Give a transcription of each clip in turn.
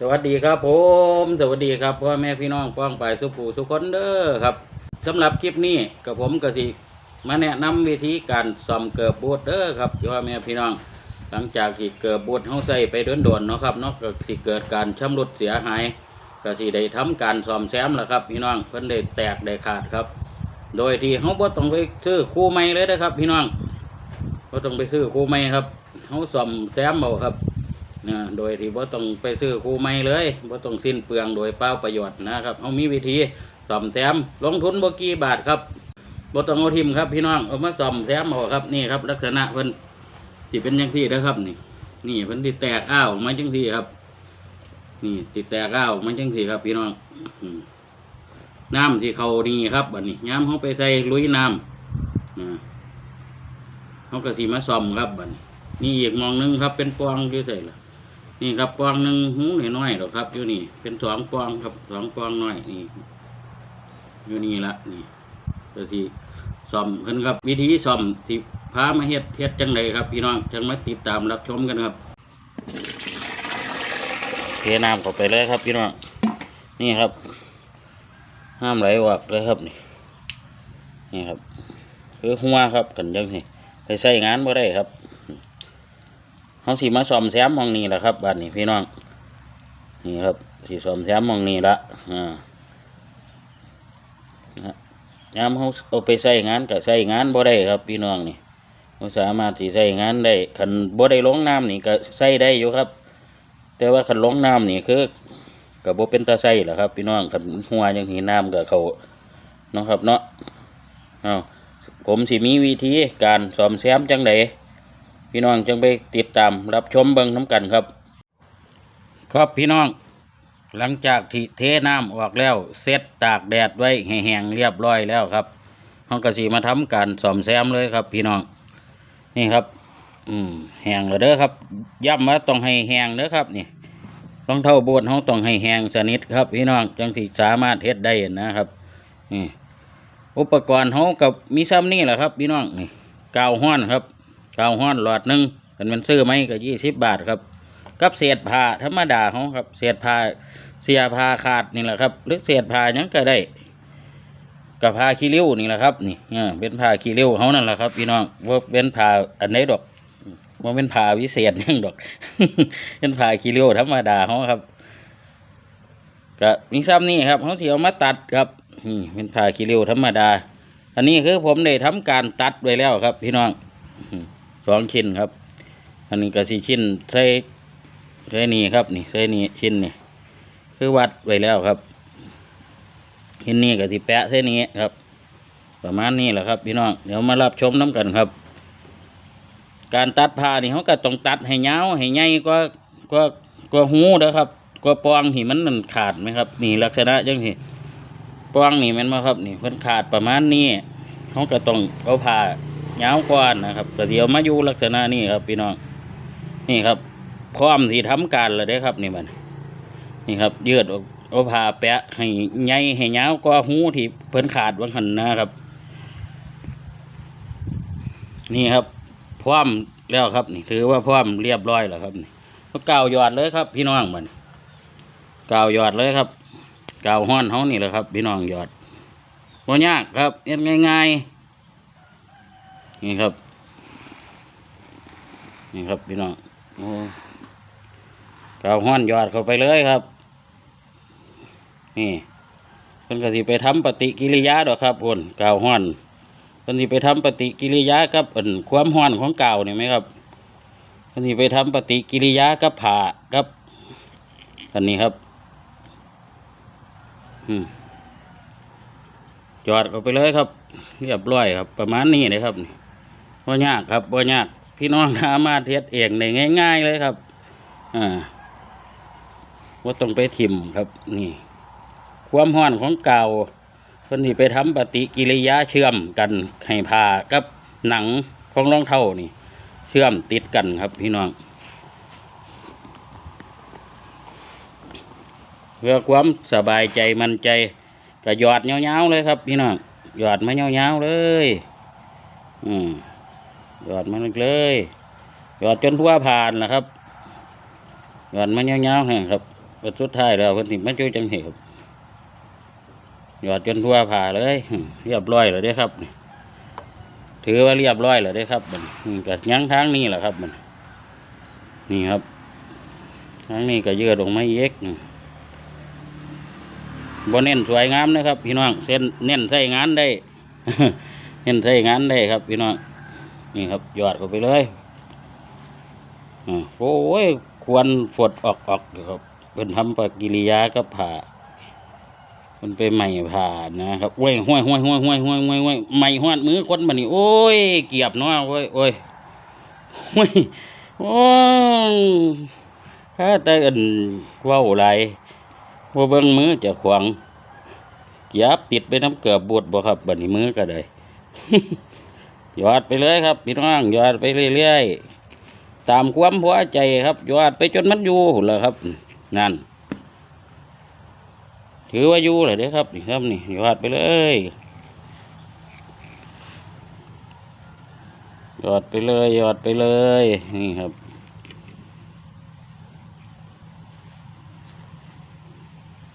สวัสดีครับผม สวัสดีครับพ่อแม่พี่น้องป้องไปสุปูสุคนเด้อครับสำหรับคลิปนี้กับผมกสิมาแนะนำวิธีการซ่อมเกิดบูดเด้อครับพ่อแม่พี่น้อง หลังจากที่เกิดบูดเฮาใส่ไปเดินด่วนๆเนาะครับเนาะก็สิเกิดการชำรุดเสียหายก็สิได้ทำการซ่อมแซมแล้วครับ พี่น้องเพิ่นได้แตกได้ขาดครับ โดยที่เฮาบ่ต้องไปซื้อคู่ใหม่เลยนะครับ พี่น้องบ่ต้องไปซื้อคู่ใหม่ครับเฮาซ่อมแซมเอาครับ นะโดยที่บ่ต้องไปซื้อครูใหม่เลยบ่ต้องสิ้นเปลืองโดยเปล่าประโยชน์นะครับเขามีวิธีซ่อมแซมลงทุนบ่กี่บาทครับบ่ต้องเอาทิมครับพี่น้องเอามาซ่อมแซมเอาครับนี่ครับ ลักษณะเพิ่นสิเป็นจังซี่นะครับ นี่ นี่เพิ่นสิแตกอ้าวมาจังซี่ครับ นี่สิแตกอ้าวมาจังซี่ครับ พี่น้องน้ำที่เขานี่ครับบัดนี้ย้ำเขาไปใส่ลุยน้ำนะเขาก็สิมาซ่อมครับบัดนี้นี่อีกมองหนึงครับเป็นปองอยู่ใส่ละ นี่ครับปองหนึ่งหูน้อยๆหรอกครับอยู่นี่ เป็นสองปองครับสองปองน้อยนี่อยู่นี่ละนี่ก็ที่ซ่อมขึ้นครับ วิธีซ่อมที่พามาเฮ็ดเฮ็ดจังไดครับพี่น้องจังมาติดตามรับชมกันครับเทน้ำเข้าไปเลยครับพี่น้องนี่ครับ ห้ามไหลออกเลยครับนี่นี่ครับ คือหัวครับกันจังสิไปใส่งานบ่ได้ครับ เขาสีมาซ่อมแซมหมองนี้แหละครับบ้านนี้พี่น้อง นี่ครับสีซ่อมแซมหมองนี้ละอ่านะยามเขาเอาไปใส่งานก็ใส่งานบ่ได้ครับ พี่น้องนี่เขาสามารถที่ใส่งานได้คันบ่ได้ลงน้ำนี่ก็ใส่ได้อยู่ครับ แต่ว่าคันลงน้ำนี่คือก็บ่เป็นตาใส่แหละครับ พี่น้องคันหัวยังหีน้ำกับเขาเนาะครับเนาะเอาผมสิมีวิธีการซ่อมแซมจังได พี่น้องจึงไปติดตามรับชมเบิ้งน้ำกันครับ ครับพี่น้อง หลังจากที่เทน้ำออกแล้วเซตตากแดดไว้แห้งเรียบร้อยแล้วครับห้องกระสีมาทำการซ่อมแซมเลยครับ พี่น้องนี่ครับ อืมแห้งแล้วเด้อครับย้ำว่าต้องให้แห้งเด้อครับนี่รองเท้าบูทเขาต้องให้แห้งสนิทครับ พี่น้องจังที่สามารถเฮ็ดได้นะครับนี่อุปกรณ์เขากับมีซ้ำนี่แหละครับ พี่น้องนี่กาวห้อนครับ กาวห้อนหลอดหนึ่งกันมันซื้อไหมก็ยี่สิบบาทครับ กับเศษผ้าธรรมดาเขาครับ เศษผ้าเสียผ้าขาดนี่แหละครับ หรือเศษผ้ายังก็ได้กับผ้าขี้ริ้วนี่แหละครับ นี่อ่าเป็นผ้าขี้ริ้วเขานั่นแหละครับพี่น้องว่าเป็นผ้าอันไหนดอกว่าเป็นผ้าวิเศษหยังดอก เป็นผ้าขี้ริ้วธรรมดาเขาครับก็มีซ้ำนี่ครับเขาเสียเอามาตัดครับอืมเป็นผ้าขี้ริ้วธรรมดา อันนี้คือผมได้ทำการตัดไว้แล้วครับ พี่น้อง สองชิ้นครับ อันนี้ก็สี่ชิ้นใส่ใส่นี่ครับนี่ใส่นี่ชิ้นนี่คือวัดไว้แล้วครับชิ้นนี้ก็สิแปะใส่นี้ครับ ประมาณนี้แหละครับ พี่น้องเดี๋ยวมารับชมน้ำกันครับ การตัดผ้านี่เขาก็ต้องตัดให้ยาวให้ใหญ่กว่ากว่ากว่าหูนะครับกว่าปองที่มันนั่นขาดไหมครับ นี่ลักษณะจังที่ปองนี่มันมาครับ นี่มันขาดประมาณนี้เขาก็ต้องเอาผ้า ยาวกว่านะครับแต่เดี๋ยวมาอยู่ลักษณะนี้ครับ พี่น้องนี่ครับพร้อมที่ทำการแล้วเด้ครับนี่มันนี่ครับ ยืดออกเอาผ้าแปะให้ใหญ่ให้ยาวกว่าหูที่เพิ่นขาดวังหันนะครับ นี่ครับพร้อมแล้วครับ นี่ถือว่าพร้อมเรียบร้อยแล้วครับนี่ก็กาวยอดเลยครับ พี่น้องมันกาวยอดเลยครับกาวห้อนเขานี่แหละครับ พี่น้องยอดว่ายากครับเอ็ดง่ายๆ นี่ครับ นี่ครับพี่น้องโอ้กาวห้อนยอดเข้าไปเลยครับ นี่เพิ่นก็สิไปทำปฏิกิริยาดอกครับพุ่นกาวห้อนเพิ่นสิไปทำปฏิกิริยากับอันความห้อนของกาวนี่ไหมครับเพิ่นสิไปทำปฏิกิริยากับผ่ากับอันนี้ครับ อืมจอดเข้าไปเลยครับเรียบร้อยครับ ประมาณนี้เลยครับ นี่ยากครับว่ยาก พี่น้องสามารถเฮ็ดเองได้ง่าย ๆ เลยครับ อ่าว่าต้องไปถิ่มครับ นี่ ความร้อนของเก่าเพิ่นนี่ไปทำปฏิกิริยาเชื่อมกันให้ผ้ากับหนังของรองเท้านี่ เชื่อมติดกันครับ พี่น้องเพื่อความสบายใจมั่นใจก็หยอดเงาๆเลยครับ พี่น้องหยอดมาเงาๆเลย อืม หยอดมาเลยหยอดจนทั่วผ่านนะครับหยอดมาเงาวๆให้ครับปก็สุดท้ายแล้วเพิ่นสิมาอยู่จังซี่ครับหยอดจนทั่วผ่าเลยเรียบร้อยแล้วเด้ครับ ถือว่าเรียบร้อยแล้วเด้ครับมันก็ยังทางนี้แหละครับมันนี่ครับทางนี้ก็เยืดลงไมาอีกบ่เน้นสวยงามนะครับ พี่น้องเส้นเน้นใส่งานได้ เน้นใส่งานได้ครับ พี่น้อง นี่ครับยอดเข้าไปเลยอโอ้ยควรฝดออกออกครับเป็นทำปกิริยากับผ่ามันไปใหม่ผ่านะครับโอ้ยห้วยห้วยห้วยห้วยห้วยห้วยห้วยใหม่ห้วนมือคนบันนี้โอ้ยเกียบเนาะโอ้ยโอ้ยห้ยโอ้ยถ้าแต่อันว้าไรว่าเบิ่งมือจะขวางเกียบติดไปน้ำเกือบบวดบ่ครับบันนี้มือก็ได้ ยอดไปเลยครับพี่น้องยอดไปเรื่อยๆตามความพอใจครับยอดไปจนมันอยู่เลยครับนั่นถือว่าอยู่เลยเด้ครับนี่ครับนี่ยอดไปเลยยอดไปเลยยอดไปเลยนี่ครับ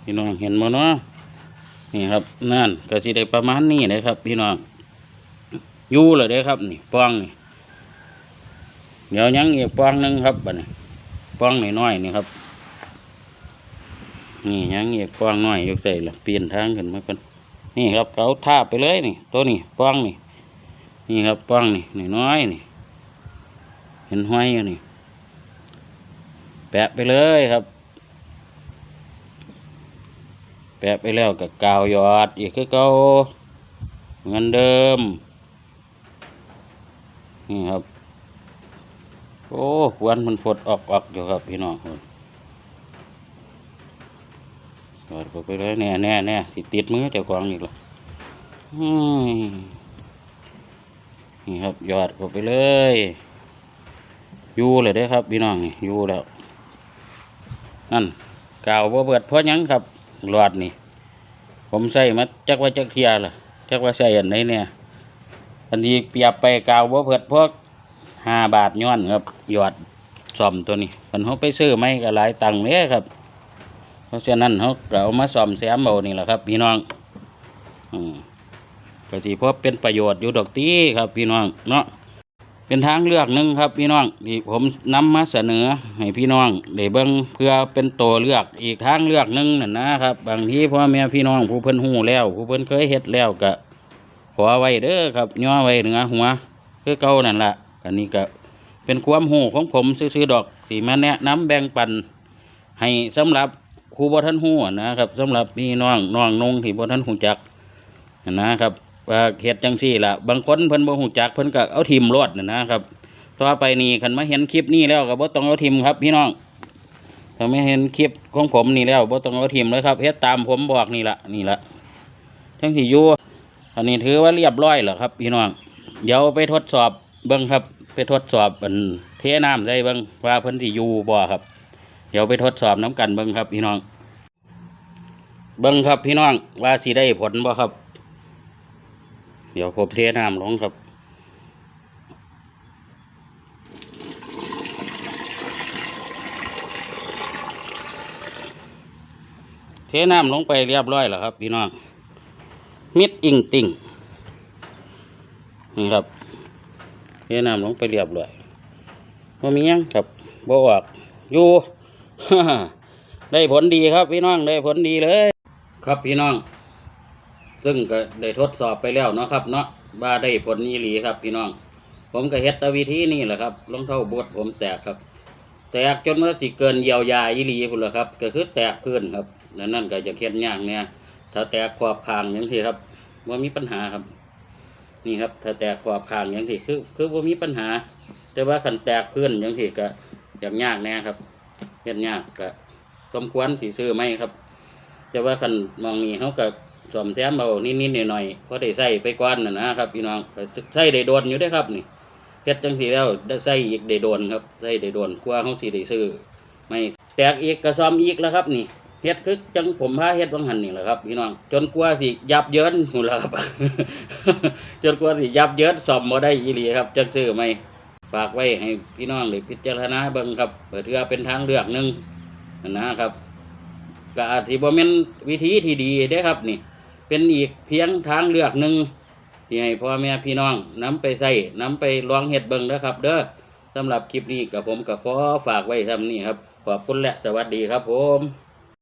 พี่น้องเห็นมั้เนาะนี่ครับนั่นก็สิได้ประมาณนี้นะครับ พี่น้อง ยู่เลยเด้ครับนี่ปองนี่เดี๋ยวยังอีกปองหนึงครับบัดนี้ปองน้อยๆนี่ครับ นี่ยังอีกปองน้อยอยู่ใส่ละเปลี่ยนทางขึ้นมาเป็นนี่ครับเขาท่าไปเลยนี่ ตัวนี้ปองนี่ นี่ครับปองนี่นี่น้อยนี่ เห็นห้อยอยู่นี่ แปะไปเลยครับแปะไปแล้วกับกาวยอดอีกคือเก่าเหมือนเดิม นี่ครับ โอ้ควันมันฝดออกออกอยู่ครับพี่น้องหยอดไปเลยแน่แน่แน่สิติดมือเจ้าของอีกแล้วนี่ครับยอดเข้าไปเลยอยู่เลยได้ครับพี่น้องอยู่แล้วนั่นกาวบ่เบิดเพราะยังครับหลอดนี่ ผมใส่มาจักว่าจักเทียล่ะจักว่าใส่อันไหนเนี่ย อันนี้เปียบไปกาวบ่เพิดพวกห้าบาทย้อนครับหยอดซ่อมตัวนี้มันเขาไปซื้อไม่ก็หลายตังค์เนี่ยครับ เพราะฉะนั้นเขาก็เอามาซ่อมแซมเอานี่แหละครับ พี่น้องอืมก็สิพบเป็นประโยชน์อยู่ดอกตีครับ พี่น้องเนาะเป็นทางเลือกหนึ่งครับ พี่น้องที่ผมนำมาเสนอให้พี่น้องได้เบิ่งเพื่อเป็นตัวเลือกอีกทางเลือกหนึ่งนั่นนะครับ บางทีพ่อแม่พี่น้องผู้เพิ่นหูแล้ว ผู้เพิ่นเคยเฮ็ดแล้วก็ ขอไว้เด้อครับย่อไว้เหนือหัวคือเก่านั่นละอันนี้ก็เป็นความหูของผมซื้อๆดอกที่มาแนะนำแบ่งปัน ให้สำหรับครูบ่ท่านหูนะครับสำหรับพี่น้องน้องนงที่บ่ท่านหูจักนะครับว่าเฮ็ดจังซี่ล่ะบางคนเพิ่นบ่หูจักเพิ่นก็เอาทิมรอดน่ะนะครับต่อไปนี่คันมาเห็นคลิปนี้แล้วก็บ่ต้องเอาทิมครับ พี่น้องถ้าไม่เห็นคลิปของผมนี่แล้วบ่ต้องเอาทิมเลยครับเฮ็ดตามผมบอกนี่ละนี่ละทั้งที่ยู่ อันนี้ถือว่าเรียบร้อยแล้วครับพี่น้อง เดี๋ยวไปทดสอบเบิ้งครับ ไปทดสอบอันเทน้ำใส่เบิ้งว่าเพิ่นสิอยู่บ่ครับ เดี๋ยวไปทดสอบน้ำกันเบิ้งครับ พี่น้อง เบิ้งครับพี่น้องว่าสิได้ผลบ่ครับ เดี๋ยวผมเทน้ำลงครับเทน้ำลงไปเรียบร้อยแล้วครับ พี่น้อง มิดอิงติ่งนี่ครับเทน้ำลงไปเรียบร้อยว่ามียังครับบออกอยู่ได้ผลดีครับพี่น้องได้ผลดีเลย ครับพี่น้อง ซึ่งก็ได้ทดสอบไปแล้วเนาะครับ เนาะว่าได้ผลนี้หลีครับ พี่น้อง ผมก็เฮ็ดตวิธีนี่แหละครับรองเท้าบดผมแตกครับ แตกจนว่าสิเกินเยียวยาอีหลีพุ่นละครับ ก็คือแตกพื้นครับแล้วนั่นก็จะเคล็ดยากเนี่ย ถ้าแตกขอบคางอย่างที่ครับว่ามีปัญหาครับ นี่ครับ ถ้าแตกขอบคางอย่างที่คือ คือว่ามีปัญหา แต่ว่าคันแตกพื้นอย่างที่ก็อย่างยากแน่ครับเฮ็ดยากก็สมควรสิซื้อไหมครับ แต่ว่าคันมองนี่เขาก็สมแซมเอานิดๆหน่อยๆเพราะได้ใส่ไปก่อนนะนะครับพี่น้องใส่ได้โดนอยู่ได้ครับนี่เฮ็ดจังสีแล้วได้ใส่อีกได้โดนครับใส่ได้โดนกว่าเขาสิได้ซื้อไม่แตกอีกกระซอมอีกแล้วครับนี่ เฮ็ดคือจังผมพาเฮ็ดวังหันนี่แหละครับพี่น้องจนกว่าสิยับเยินหูแล้วครับ จนกว่าสิยับเยินสอบมบ่ได้อีหลีครับจังซื้อไหมฝากไว้ให้พี่น้องได้พิจารณาเบิ่งครับเพื่อถือเป็นทางเลือกหนึ่งนะครับก็อาจสิบ่แม่นวิธีที่ดีเด้ครับ นี่ เป็นอีกเพียงทางเลือกหนึ่งที่ให้พ่อแม่พี่น้องนำไปใส่นำไปลองเฮ็ดเบิ่งเด้อครับ เด้อสำหรับคลิปนี้กับผมก็ขอฝากไว้ทำนี้ครับ ขอบคุณและสวัสดีครับผม